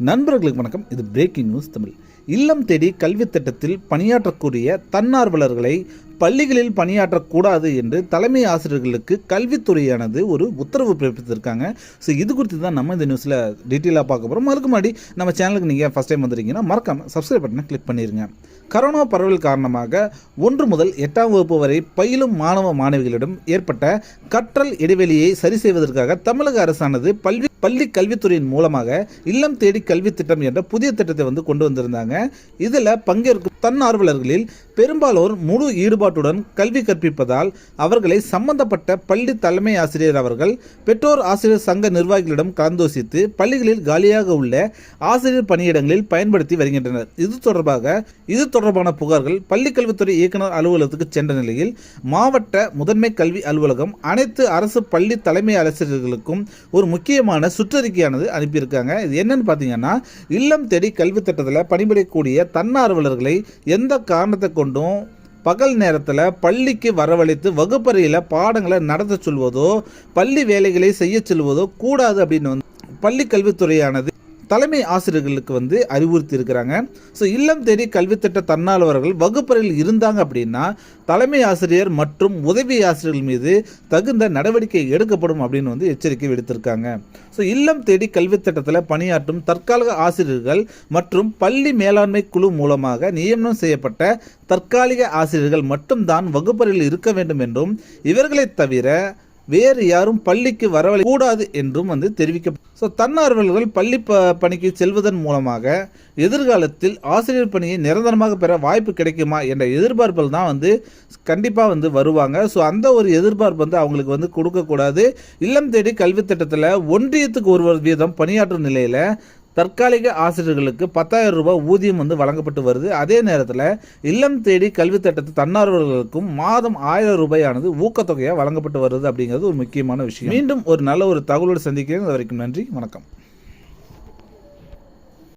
நண்பர்களுக்கு வணக்கம். இது பிரேக்கிங் நியூஸ் தமிழ். இல்லம் தேடி கல்வி திட்டத்தில் பணியாற்றக்கூடிய தன்னார்வலர்களை பள்ளிகளில் பணியாற்றக்கூடாது என்று தலைமை ஆசிரியர்களுக்கு கல்வித்துறையானது ஒரு உத்தரவு பிறப்பித்திருக்காங்க. ஸோ இது குறித்து தான் நம்ம இந்த நியூஸில் டீட்டெயிலாக பார்க்க போகிறோம் அதுக்கு முன்னாடி நம்ம சேனலுக்கு நீங்கள் ஃபஸ்ட் டைம் வந்துருக்கீங்கன்னா மறக்காம சப்ஸ்கிரைப் பட்டனை கிளிக் பண்ணிடுங்க கரோனா பரவல் காரணமாக ஒன்று முதல் எட்டாம் வகுப்பு வரை பயிலும் மாணவ மாணவிகளிடம் ஏற்பட்ட கற்றல் இடைவெளியை சரி செய்வதற்காக தமிழக அரசானது பல்வி பள்ளி கல்வித்துறையின் மூலமாக இல்லம் தேடி கல்வி திட்டம் என்ற புதிய திட்டத்தை வந்து கொண்டு வந்திருந்தாங்க. இதில் பங்கேற்கும் தன்னார்வலர்களில் பெரும்பாலோர் முழு ஈடுபாட்டுடன் கல்வி கற்பிப்பதால் அவர்களை சம்பந்தப்பட்ட பள்ளி தலைமை ஆசிரியர் அவர்கள் பெற்றோர் ஆசிரியர் சங்க நிர்வாகிகளிடம் கலந்தோசித்து பள்ளிகளில் காலியாக உள்ள ஆசிரியர் பணியிடங்களில் பயன்படுத்தி வருகின்றனர். இது தொடர்பாக இது தொடர்பான புகார்கள் பள்ளிக்கல்வித்துறை இயக்குநர் அலுவலகத்துக்கு சென்ற நிலையில் மாவட்ட முதன்மை கல்வி அலுவலகம் அனைத்து அரசு பள்ளி தலைமை ஆசிரியர்களுக்கும் ஒரு முக்கியமான சுற்றறிக்கையானது அனுப்பியிருக்காங்க. இது என்னன்னு பார்த்தீங்கன்னா இல்லம் தேடி கல்வி திட்டத்தில் பணிபுரியக்கூடிய தன்னார்வலர்களை எந்த காரணத்தை கொண்டும் பகல் நேரத்தில் பள்ளிக்கு வரவழைத்து வகுப்பறையில் பாடங்களை நடத்த சொல்வதோ பள்ளி வேலைகளை செய்ய சொல்வதோ கூடாது அப்படின்னு வந்து பள்ளி கல்வித்துறையானது தலைமை ஆசிரியர்களுக்கு வந்து அறிவுறுத்தி இருக்கிறாங்க. ஸோ இல்லம் தேடி கல்வித்திட்ட தன்னார்வலர்கள் வகுப்பறையில் இருந்தாங்க அப்படின்னா தலைமை ஆசிரியர் மற்றும் உதவி ஆசிரியர்கள் மீது தகுந்த நடவடிக்கை எடுக்கப்படும் அப்படின்னு வந்து எச்சரிக்கை விடுத்திருக்காங்க. ஸோ இல்லம் தேடி கல்வித்திட்டத்தில் பணியாற்றும் தற்காலிக ஆசிரியர்கள் மற்றும் பள்ளி மேலாண்மை குழு மூலமாக நியமனம் செய்யப்பட்ட தற்காலிக ஆசிரியர்கள் மட்டும்தான் வகுப்பறையில் இருக்க வேண்டும் என்றும் இவர்களை தவிர வேறு யாரும் பள்ளிக்கு வரவழை கூடாது என்றும் வந்து தெரிவிக்க ஸோ தன்னார்வலர்கள் பள்ளி ப பணிக்கு செல்வதன் மூலமாக எதிர்காலத்தில் ஆசிரியர் பணியை நிரந்தரமாக பெற வாய்ப்பு கிடைக்குமா என்ற எதிர்பார்ப்பில் தான் வந்து கண்டிப்பாக வந்து வருவாங்க. ஸோ அந்த ஒரு எதிர்பார்ப்பு வந்து அவங்களுக்கு வந்து கொடுக்கக்கூடாது இல்லம் தேடி கல்வி திட்டத்தில் ஒன்றியத்துக்கு ஒருவர் வீதம் பணியாற்றும் நிலையில் தற்காலிக ஆசிரியர்களுக்கு பத்தாயிரம் ரூபாய் ஊதியம் வந்து வழங்கப்பட்டு வருது. அதே நேரத்தில் இல்லம் தேடி கல்வி திட்டத்து தன்னார்வலர்களுக்கும் மாதம் ஆயிரம் ரூபாயானது ஊக்கத்தொகையாக வழங்கப்பட்டு வருது அப்படிங்கிறது ஒரு முக்கியமான விஷயம். மீண்டும் ஒரு நல்ல ஒரு தகவலோடு சந்திக்கிறேன். அது வரைக்கும் நன்றி வணக்கம்.